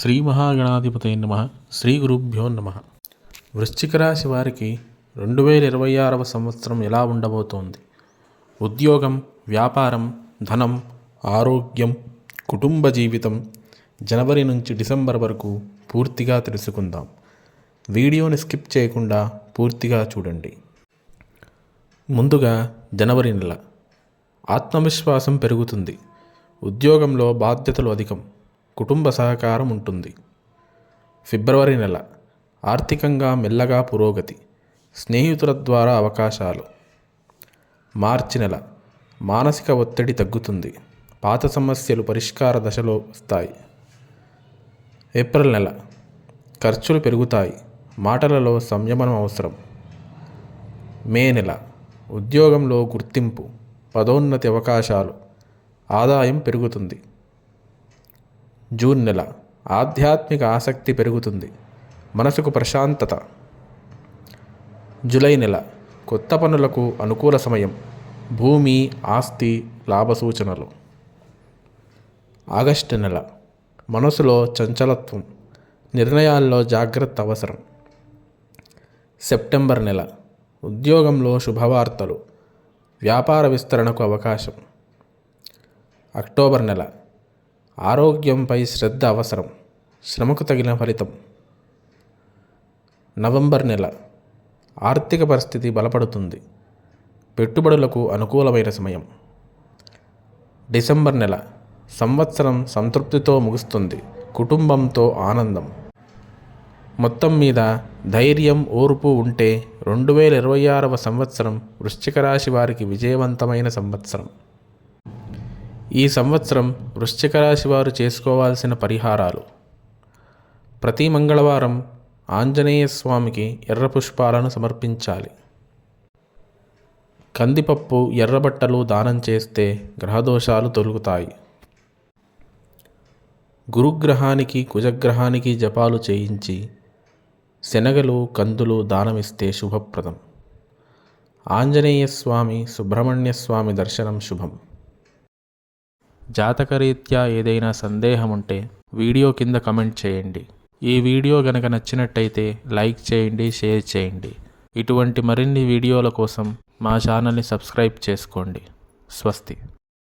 శ్రీ మహాగణాధిపతి నమ. శ్రీ గురుభ్యో నమ. వృశ్చిక రాశి వారికి రెండు వేల ఇరవై ఆరవ సంవత్సరం ఎలా ఉండబోతోంది? ఉద్యోగం వ్యాపారం ధనం ఆరోగ్యం కుటుంబ జీవితం జనవరి నుంచి డిసెంబర్ వరకు పూర్తిగా తెలుసుకుందాం. వీడియోని స్కిప్ చేయకుండా పూర్తిగా చూడండి. ముందుగా జనవరి నెల. ఆత్మవిశ్వాసం పెరుగుతుంది. ఉద్యోగంలో బాధ్యతలు అధికం. కుటుంబ సహకారం ఉంటుంది. ఫిబ్రవరి నెల ఆర్థికంగా మెల్లగా పురోగతి స్నేహితుల ద్వారా అవకాశాలు. మార్చి నెల మానసిక ఒత్తిడి తగ్గుతుంది పాత సమస్యలు పరిష్కార దశలో వస్తాయి. ఏప్రిల్ నెల ఖర్చులు పెరుగుతాయి మాటలలో సంయమనం అవసరం. మే నెల ఉద్యోగంలో గుర్తింపు పదోన్నతి అవకాశాలు ఆదాయం పెరుగుతుంది. జూన్ నెల. ఆధ్యాత్మిక ఆసక్తి పెరుగుతుంది. మనసుకు ప్రశాంతత. జూలై నెల. కొత్త పనులకు అనుకూల సమయం. భూమి ఆస్తి లాభ సూచనలు ఆగస్టు నెల. మనసులో చంచలత్వం. నిర్ణయాల్లో జాగ్రత్త అవసరం. సెప్టెంబర్ నెల. ఉద్యోగంలో శుభవార్తలు. వ్యాపార విస్తరణకు అవకాశం. అక్టోబర్ నెల. ఆరోగ్యంపై శ్రద్ధ అవసరం. శ్రమకు తగిన ఫలితం. నవంబర్ నెల. ఆర్థిక పరిస్థితి బలపడుతుంది. పెట్టుబడులకు అనుకూలమైన సమయం. డిసెంబర్ నెల. సంవత్సరం సంతృప్తితో ముగుస్తుంది. కుటుంబంతో ఆనందం. మొత్తం మీద ధైర్యం ఓర్పు ఉంటే రెండు వేల ఇరవై ఆరవ సంవత్సరం వృశ్చిక రాశి వారికి విజయవంతమైన సంవత్సరం. ఈ సంవత్సరం వృశ్చిక రాశి వారు చేసుకోవాల్సిన పరిహారాలు. ప్రతి మంగళవారం ఆంజనేయ స్వామికి ఎర్ర పుష్పాలను సమర్పించాలి. కందిపప్పు ఎర్రబట్టలు దానం చేస్తే గ్రహదోషాలు తొలుగుతాయి. గురుగ్రహానికి కుజగ్రహానికి జపాలు చేయించి శనగలు కందులు దానమిస్తే శుభప్రదం. ఆంజనేయ స్వామి సుబ్రహ్మణ్య స్వామి దర్శనం శుభం. జాతకరీత్యా ఏదైనా సందేహం ఉంటే వీడియో కింద కమెంట్ చేయండి. ఈ వీడియో గనక నచ్చినట్టయితే లైక్ చేయండి షేర్ చేయండి. ఇటువంటి మరిన్ని వీడియోల కోసం మా ఛానల్ని సబ్స్క్రైబ్ చేసుకోండి. స్వస్తి.